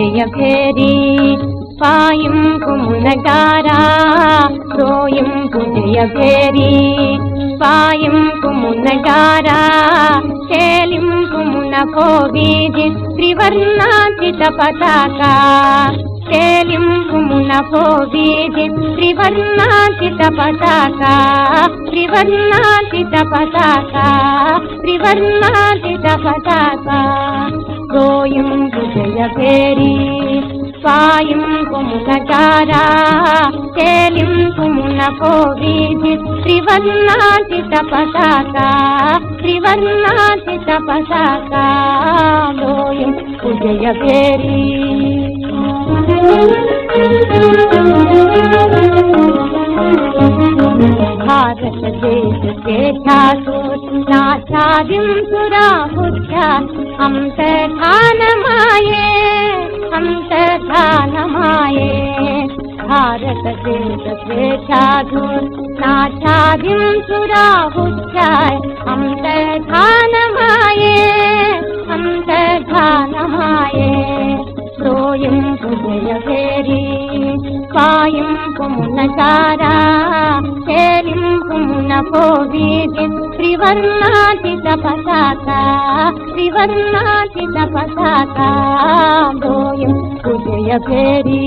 భేరి పాయింపు మునగారా రోయింపు జయ భేరి పాయింపు మునగారా తేలింపు మునకో వీధి త్రివర్ణాచిత పతాక తేలింపు మునకో వీధి త్రివర్ణాచిత పతాకా త్రివర్ణాచిత పతాక త్రివర్ణాచిత పతాక రోయింపు జయ భేరి పాయింపు మునగారా తేలింపు మునకో వీధి త్రివర్ణాచిత పతాక త్రివర్ణాచిత పతాక లోయం జయ భేరి భారతదేశ శ్రేష్ఠాసు నాచాదింసురా బుద్ధ అంతర్ధానమాయే అంతర్ధానమాయే భారతదేశ శ్రేష్ఠాసు నాచాదింసురా బుద్ధ అంతర్ధానమాయే అంతర్ధానమాయే శ్రోయింపు జయభేరి పాయింపు మునచారా తేలింపు మునకో వీధి త్రివర్ణాచిత పతాక త్రివర్ణాచిత పతాక శ్రోయింపు జయభేరి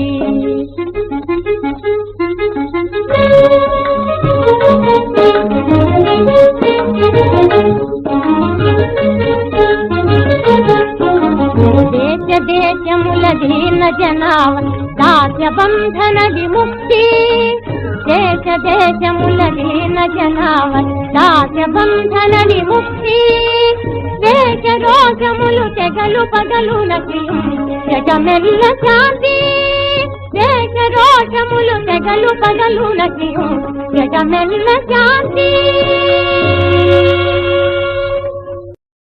దేశ దేశముల దీన జనావ దాస్య బంధన విముక్తి. దేశ దేశముల దీన జనావ విముక్తి దేశ రోగములు తెగలు పగలు జగమెల్ల శాంతి. దేశ రోగములు తెగలు పగలు జగమెల్ల శాంతి.